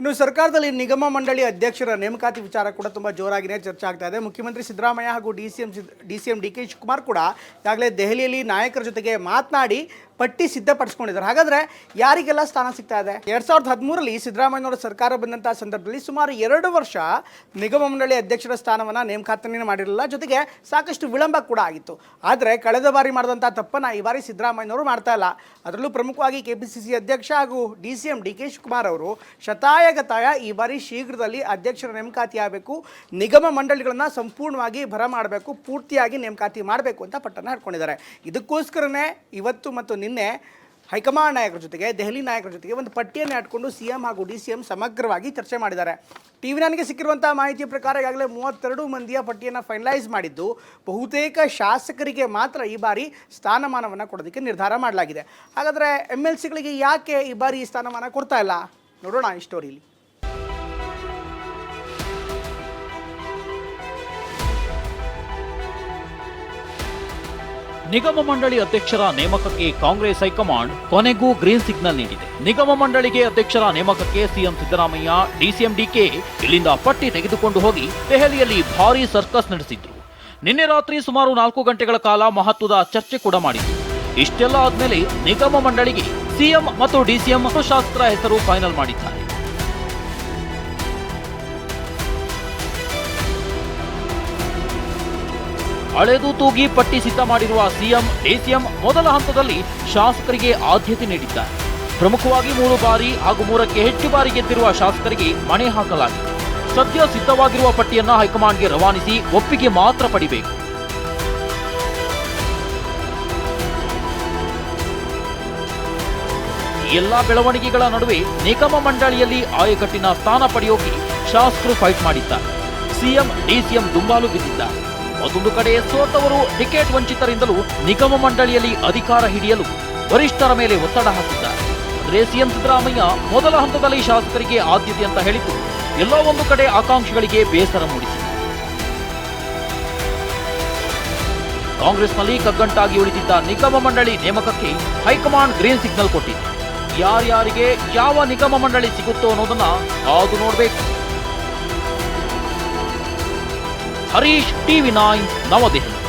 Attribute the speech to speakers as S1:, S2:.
S1: ಇನ್ನು ಸರ್ಕಾರದಲ್ಲಿ ನಿಗಮ ಮಂಡಳಿ ಅಧ್ಯಕ್ಷರ ನೇಮಕಾತಿ ವಿಚಾರ ಕೂಡ ತುಂಬ ಜೋರಾಗಿನೇ ಚರ್ಚೆ ಆಗ್ತಾ ಇದೆ. ಮುಖ್ಯಮಂತ್ರಿ ಸಿದ್ದರಾಮಯ್ಯ ಹಾಗೂ D C M D C M D K Shivakumar ಕೂಡ ಈಗಾಗಲೇ ದೆಹಲಿಯಲ್ಲಿ ನಾಯಕರ ಜೊತೆಗೆ ಮಾತನಾಡಿ ಪಟ್ಟಿ ಸಿದ್ಧಪಡಿಸ್ಕೊಂಡಿದ್ದಾರೆ. ಹಾಗಾದ್ರೆ ಯಾರಿಗೆಲ್ಲ ಸ್ಥಾನ ಸಿಗ್ತಾ ಇದೆ? ಎರಡು ಸಾವಿರದ ಹದಿಮೂರರಲ್ಲಿ ಸಿದ್ದರಾಮಯ್ಯನವರ ಸರ್ಕಾರ ಬಂದಂಥ ಸಂದರ್ಭದಲ್ಲಿ ಸುಮಾರು ಎರಡು ವರ್ಷ ನಿಗಮ ಮಂಡಳಿ ಅಧ್ಯಕ್ಷರ ಸ್ಥಾನವನ್ನು ನೇಮಕಾತಿನೇ ಮಾಡಿರಲಿಲ್ಲ. ಜೊತೆಗೆ ಸಾಕಷ್ಟು ವಿಳಂಬ ಕೂಡ ಆಗಿತ್ತು. ಆದರೆ ಕಳೆದ ಬಾರಿ ಮಾಡಿದಂಥ ತಪ್ಪನ್ನು ಈ ಬಾರಿ ಸಿದ್ದರಾಮಯ್ಯನವರು ಮಾಡ್ತಾ ಇಲ್ಲ. ಅದರಲ್ಲೂ ಪ್ರಮುಖವಾಗಿ ಕೆ ಪಿ ಸಿ ಸಿ ಅಧ್ಯಕ್ಷ ಹಾಗೂ D C M D K Shivakumar ಅವರು ಶತಾಯಗತಾಯ ಈ ಬಾರಿ ಶೀಘ್ರದಲ್ಲಿ ಅಧ್ಯಕ್ಷರ ನೇಮಕಾತಿ ಆಗಬೇಕು. ನಿಗಮ ಮಂಡಳಿಗಳನ್ನು ಸಂಪೂರ್ಣವಾಗಿ ಭರ ಮಾಡಬೇಕು, ಪೂರ್ತಿಯಾಗಿ ನೇಮಕಾತಿ ಮಾಡಬೇಕು ಅಂತ ಪಟ್ಟಣ ಹಾಡ್ಕೊಂಡಿದ್ದಾರೆ ಇದಕ್ಕೋಸ್ಕರನೇ ಇವತ್ತು ಮತ್ತು ನಿನ್ನೆ ಹೈಕಮಾಂಡ್ ನಾಯಕರ ಜೊತೆಗೆ, ದೆಹಲಿ ನಾಯಕರ ಜೊತೆಗೆ ಒಂದು ಪಟ್ಟಿಯನ್ನು ಇಟ್ಕೊಂಡು ಸಿ ಎಂ ಹಾಗೂ ಡಿ ಸಿ ಎಂ ಸಮಗ್ರವಾಗಿ ಚರ್ಚೆ ಮಾಡಿದ್ದಾರೆ. ಟಿ ವಿ ನನಗೆ ಸಿಕ್ಕಿರುವಂಥ ಮಾಹಿತಿ ಪ್ರಕಾರ ಈಗಾಗಲೇ ಮೂವತ್ತೆರಡು ಮಂದಿಯ ಪಟ್ಟಿಯನ್ನು ಫೈನಲೈಸ್ ಮಾಡಿದ್ದು. ಬಹುತೇಕ ಶಾಸಕರಿಗೆ ಮಾತ್ರ ಈ ಬಾರಿ ಸ್ಥಾನಮಾನವನ್ನು ಕೊಡೋದಕ್ಕೆ ನಿರ್ಧಾರ ಮಾಡಲಾಗಿದೆ. ಹಾಗಾದರೆ ಎಂ ಎಲ್ ಸಿಗಳಿಗೆ ಯಾಕೆ ಈ ಬಾರಿ ಸ್ಥಾನಮಾನ ಕೊಡ್ತಾ ಇಲ್ಲ? ನೋಡೋಣ ಈ ಸ್ಟೋರಿಲಿ.
S2: ನಿಗಮ ಮಂಡಳಿ ಅಧ್ಯಕ್ಷರ ನೇಮಕಕ್ಕೆ ಕಾಂಗ್ರೆಸ್ ಹೈಕಮಾಂಡ್ ಕೊನೆಗೂ ಗ್ರೀನ್ ಸಿಗ್ನಲ್ ನೀಡಿದೆ. ನಿಗಮ ಮಂಡಳಿಗೆ ಅಧ್ಯಕ್ಷರ ನೇಮಕಕ್ಕೆ ಸಿಎಂ ಸಿದ್ದರಾಮಯ್ಯ, ಡಿಸಿಎಂ ಡಿಕೆ ಇಲ್ಲಿಂದ ಪಟ್ಟಿ ತೆಗೆದುಕೊಂಡು ಹೋಗಿ ದೆಹಲಿಯಲ್ಲಿ ಭಾರೀ ಸರ್ಕಸ್ ನಡೆಸಿದ್ರು. ನಿನ್ನೆ ರಾತ್ರಿ ಸುಮಾರು ನಾಲ್ಕು ಗಂಟೆಗಳ ಕಾಲ ಮಹತ್ವದ ಚರ್ಚೆ ಕೂಡ ಮಾಡಿದ್ರು. ಇಷ್ಟೆಲ್ಲ ಆದ್ಮೇಲೆ ನಿಗಮ ಮಂಡಳಿಗೆ ಸಿಎಂ ಮತ್ತು ಡಿಸಿಎಂ ಶಾಸ್ತ್ರ ಹೆಸರು ಫೈನಲ್ ಮಾಡಿದ್ದಾರೆ. ಅಳೆದು ತೂಗಿ ಪಟ್ಟಿ ಸಿದ್ಧ ಮಾಡಿರುವ ಸಿಎಂ, ಡಿಸಿಎಂ ಮೊದಲ ಹಂತದಲ್ಲಿ ಶಾಸಕರಿಗೆ ಆದ್ಯತೆ ನೀಡಿದ್ದಾರೆ. ಪ್ರಮುಖವಾಗಿ ಮೂರು ಬಾರಿ ಹಾಗೂ ಮೂರಕ್ಕೆ ಹೆಚ್ಚು ಬಾರಿ ಗೆದ್ದಿರುವ ಶಾಸಕರಿಗೆ ಮಣೆ ಹಾಕಲಾಗಿದೆ. ಸದ್ಯ ಸಿದ್ಧವಾಗಿರುವ ಪಟ್ಟಿಯನ್ನ ಹೈಕಮಾಂಡ್ಗೆ ರವಾನಿಸಿ ಒಪ್ಪಿಗೆ ಮಾತ್ರ ಪಡಿಬೇಕು. ಎಲ್ಲಾ ಬೆಳವಣಿಗೆಗಳ ನಡುವೆ ನಿಗಮ ಮಂಡಳಿಯಲ್ಲಿ ಆಯಕಟ್ಟಿನ ಸ್ಥಾನ ಪಡೆಯೋಕೆ ಶಾಸಕರು ಫೈಟ್ ಮಾಡಿದ್ದಾರೆ. ಸಿಎಂ, ಡಿಸಿಎಂ ದುಂಬಾಲು ಬಿದ್ದಿದ್ದ. ಮತ್ತೊಂದು ಕಡೆ ಸೋತವರು ಟಿಕೆಟ್ ವಂಚಿತರಿಂದಲೂ ನಿಗಮ ಮಂಡಳಿಯಲ್ಲಿ ಅಧಿಕಾರ ಹಿಡಿಯಲು ವರಿಷ್ಠರ ಮೇಲೆ ಒತ್ತಡ ಹಾಕಿದ್ದಾರೆ. ಆದರೆ ಸಿಎಂ ಸಿದ್ದರಾಮಯ್ಯ ಮೊದಲ ಹಂತದಲ್ಲಿ ಶಾಸಕರಿಗೆ ಆದ್ಯತೆ ಅಂತ ಹೇಳಿದ್ದು ಎಲ್ಲ ಒಂದು ಕಡೆ ಆಕಾಂಕ್ಷಿಗಳಿಗೆ ಬೇಸರ ಮೂಡಿಸಿದೆ. ಕಾಂಗ್ರೆಸ್ನಲ್ಲಿ ಕಗ್ಗಂಟಾಗಿ ಉಳಿದಿದ್ದ ನಿಗಮ ಮಂಡಳಿ ನೇಮಕಕ್ಕೆ ಹೈಕಮಾಂಡ್ ಗ್ರೀನ್ ಸಿಗ್ನಲ್ ಕೊಟ್ಟಿದೆ. ಯಾರ್ಯಾರಿಗೆ ಯಾವ ನಿಗಮ ಮಂಡಳಿ ಸಿಗುತ್ತೋ ಅನ್ನೋದನ್ನ ಕಾದು ನೋಡ್ಬೇಕು. Harish TV nine Navadehali.